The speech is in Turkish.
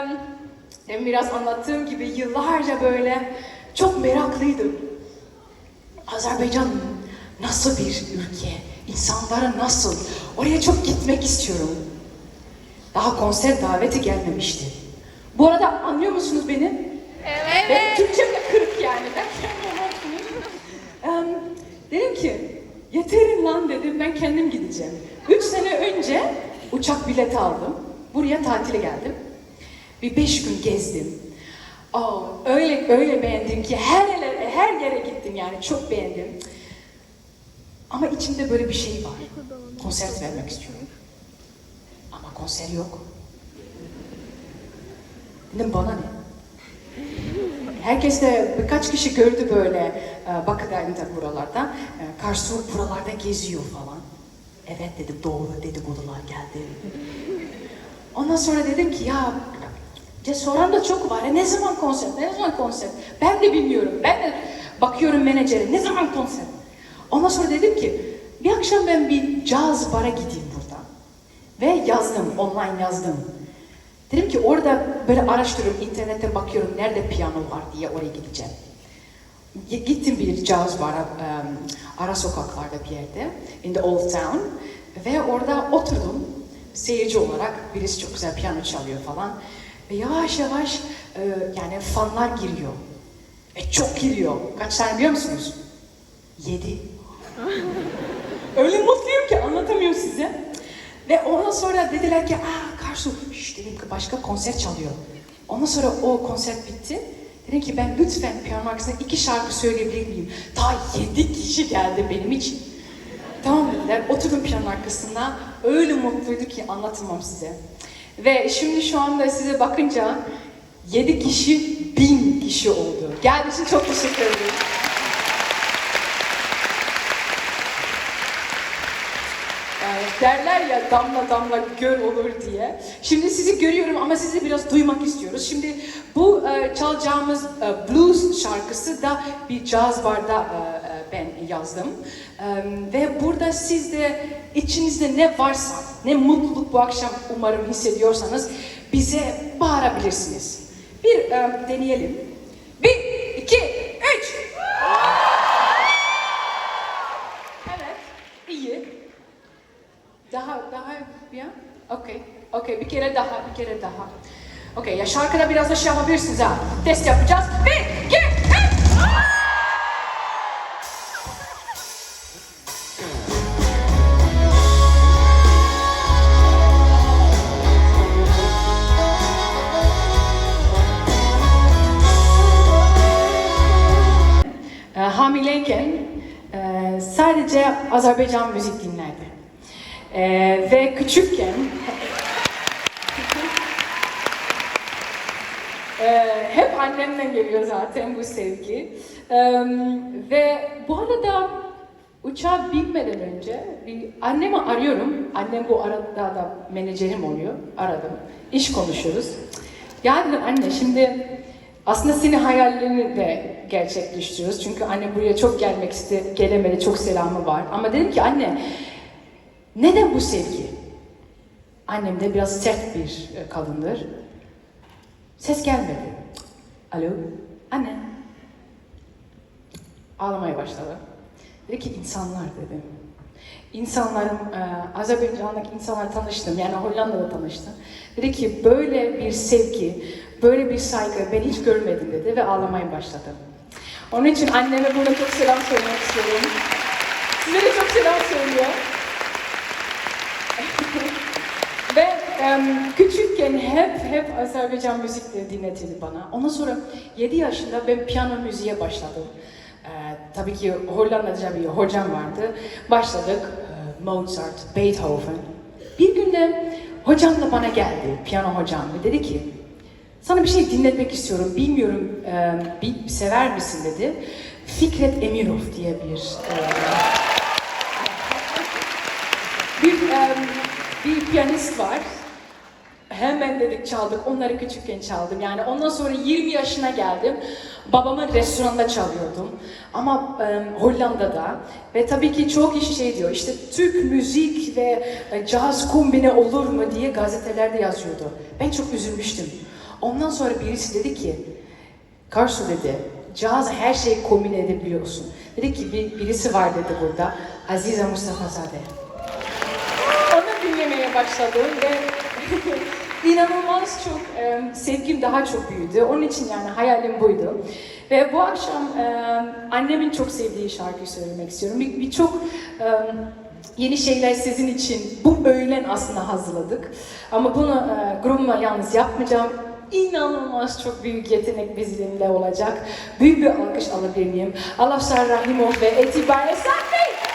em, demin biraz anlattığım gibi yıllarca böyle çok meraklıydım. Azerbaycan nasıl bir ülke? İnsanları nasıl? Oraya çok gitmek istiyorum. Daha konser daveti gelmemişti. Bu arada anlıyor musunuz beni? Evet. Ben Türkçem de kırık yani. Ben Em, dedim ki yeterim lan dedim ben kendim gideceğim. Üç sene önce uçak bileti aldım. Buraya tatile geldim. Bir beş gün gezdim. Aa, öyle öyle beğendim ki her yere, her yere gittim yani çok beğendim. Ama içimde böyle bir şey var. Konser vermek istiyorum. Ama konser yok. Dedim bana ne? Herkes de birkaç kişi gördü böyle e, Bakı'da buralarda. E, Karsu buralarda geziyor falan. Evet dedim doğru dedikodular geldi. Ondan sonra dedim ki ya ya soran da çok var. E, ne zaman konser? Ne zaman konser? Ben de bilmiyorum. Ben de bakıyorum menajere. Ne zaman konser? Ondan sonra dedim ki bir akşam ben bir caz bara gideyim buradan. Ve yazdım, online yazdım. Dedim ki orada böyle araştırıyorum, internette bakıyorum nerede piyano var diye oraya gideceğim. Gittim bir caz bara, ara sokaklarda bir yerde, in the old town. Ve orada oturdum, seyirci olarak, birisi çok güzel piyano çalıyor falan. Ve yavaş yavaş e, yani fanlar giriyor. Ve çok giriyor. Kaç tane biliyor musunuz? Yedi. Öyle mutluyum ki anlatamıyorum size. Ve ondan sonra dediler ki, aa Karsu, şş, dedim ki başka konser çalıyor. Ondan sonra o konser bitti. Dedim ki ben lütfen arkasında iki şarkı söyleyebilir miyim? Ta yedi kişi geldi benim için. Tamam dediler, oturdum piyano arkasında. Öyle mutluydu ki anlatamam size. Ve şimdi şu anda size bakınca yedi kişi bin kişi oldu. Geldiğiniz için çok teşekkür ederim. Derler ya damla damla göl olur diye. Şimdi sizi görüyorum ama sizi biraz duymak istiyoruz. Şimdi bu e, çalacağımız e, blues şarkısı da bir caz barda e, ben yazdım. Ve burada siz de içinizde ne varsa, ne mutluluk bu akşam umarım hissediyorsanız bize bağırabilirsiniz. Bir deneyelim. Bir, iki, üç. Evet, iyi. Daha, daha ya? Okey, okey. Bir kere daha, bir kere daha. Okey, ya şarkıda biraz da şey yapabilirsiniz ha. Test yapacağız. Bir, iki, e, sadece Azerbaycan müzik dinlerdi. E, ve küçükken e, hep annemden geliyor zaten bu sevgi. E, ve bu arada uçağa binmeden önce bir annemi arıyorum. Annem bu arada da menajerim oluyor. Aradım. İş konuşuyoruz. Ya dedim anne şimdi aslında senin hayallerini de gerçekleştiriyoruz. Çünkü anne buraya çok gelmek istedi, gelemedi, çok selamı var. Ama dedim ki anne, neden bu sevgi? Annem de biraz sert bir e, kadındır. Ses gelmedi. Alo, anne. Ağlamaya başladı. Dedi ki insanlar dedim. İnsanların, e, Azerbaycan'daki insanlarla tanıştım, yani Hollanda'da tanıştım. Dedi ki böyle bir sevgi, böyle bir saygı ben hiç görmedim dedi ve ağlamaya başladı. Onun için anneme burada çok selam söylemek istiyorum. Size de çok selam söylüyor. Ve em, küçükken hep hep Azerbaycan müzik dinletildi bana. Ondan sonra 7 yaşında ben piyano müziğe başladım. Ee, tabii ki Hollandaca bir hocam vardı. Başladık. Ee, Mozart, Beethoven. Bir günde hocam da bana geldi, piyano hocam ve dedi ki sana bir şey dinletmek istiyorum, bilmiyorum e, bir, sever misin dedi. Fikret Emirov diye bir e, bir, em, bir piyanist var. Hemen dedik çaldık. Onları küçükken çaldım. Yani ondan sonra 20 yaşına geldim. Babamın restoranında çalıyordum. Ama em, Hollanda'da. Ve tabii ki çok kişi şey diyor. işte Türk müzik ve e, caz kombine olur mu diye gazetelerde yazıyordu. Ben çok üzülmüştüm. Ondan sonra birisi dedi ki, Karsu dedi, caz her şeyi kombine edebiliyorsun. Dedi ki bir, birisi var dedi burada, Azize Mustafa Zade. Onu dinlemeye başladım ve inanılmaz çok e, sevgim daha çok büyüdü. Onun için yani hayalim buydu. Ve bu akşam e, annemin çok sevdiği şarkıyı söylemek istiyorum. Bir- Birçok e, yeni şeyler sizin için bu öğlen aslında hazırladık. Ama bunu e, grubuma yalnız yapmayacağım. İnanılmaz çok büyük yetenek bizimle olacak. Büyük bir alkış alabilir miyim? Alafsar Rahimov ve Etibar Esat Bey.